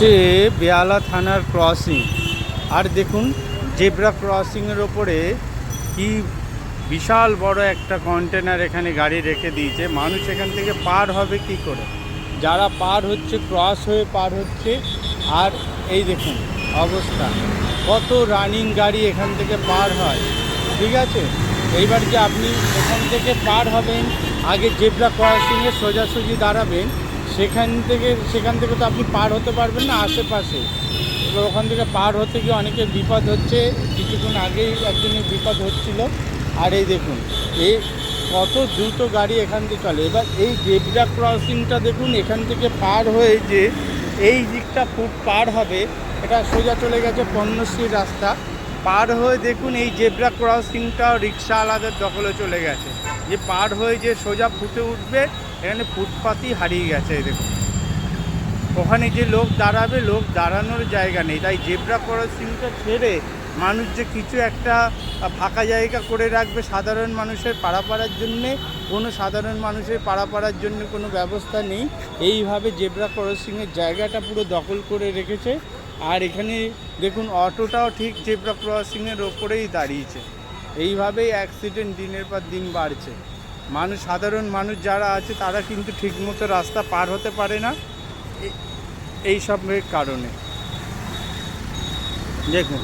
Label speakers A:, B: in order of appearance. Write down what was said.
A: হচ্ছে বেয়ালা থানার ক্রসিং। আর দেখুন, জেব্রা ক্রসিংয়ের ওপরে কি বিশাল বড় একটা কন্টেনার এখানে গাড়ি রেখে দিয়েছে। মানুষ এখান থেকে পার হবে কি করে? যারা পার হচ্ছে, ক্রস হয়ে পার হচ্ছে। আর এই দেখুন অবস্থা, কত রানিং গাড়ি এখান থেকে পার হয়। ঠিক আছে? এইবার যে আপনি এখান থেকে পার হবেন, আগে জেব্রা ক্রসিংয়ে সোজাসুজি দাঁড়াবেন সেখান থেকে সেখান থেকে তো আপনি পার হতে পারবেন না আশেপাশে। এবার ওখান থেকে পার হতে গিয়ে অনেকের বিপদ হচ্ছে। কিছুক্ষণ আগেই একজনের বিপদ হচ্ছিল। আর এই দেখুন, এ কত দ্রুত গাড়ি এখান থেকে চলে। এবার এই জেব্রা ক্রসিংটা দেখুন, এখান থেকে পার হয়ে যে এই দিকটা ফুট পার হবে, এটা সোজা চলে গেছে পণ্যশ্রীর রাস্তা। পার হয়ে দেখুন, এই জেব্রা ক্রসিংটা রিক্সাওয়ালাদের দখলে চলে গেছে। যে পার হয়ে যে সোজা ফুটে উঠবে এখানে ফুটপাতই হারিয়ে গেছে দেখুন। ওখানে যে লোক দাঁড়াবে, লোক দাঁড়ানোর জায়গা নেই। তাই জেব্রা ক্রসিংটা ছেড়ে মানুষ যে কিছু একটা ফাঁকা জায়গা করে রাখবে সাধারণ মানুষের পাড়াপাড়ার জন্যে, কোনো সাধারণ মানুষের পাড়াপাড়ার জন্য কোনো ব্যবস্থা নেই। এইভাবে জেব্রা ক্রসিংয়ের জায়গাটা পুরো দখল করে রেখেছে। আর এখানে দেখুন, অটোটাও ঠিক জেব্রা ক্রসিংয়ের ওপরেই দাঁড়িয়েছে। এইভাবেই অ্যাক্সিডেন্ট দিনের পর দিন বাড়ছে। মানুষ, সাধারণ মানুষ যারা আছে, তারা কিন্তু ঠিকমতো রাস্তা পার হতে পারে না। এই- সবের কারণে। দেখুন।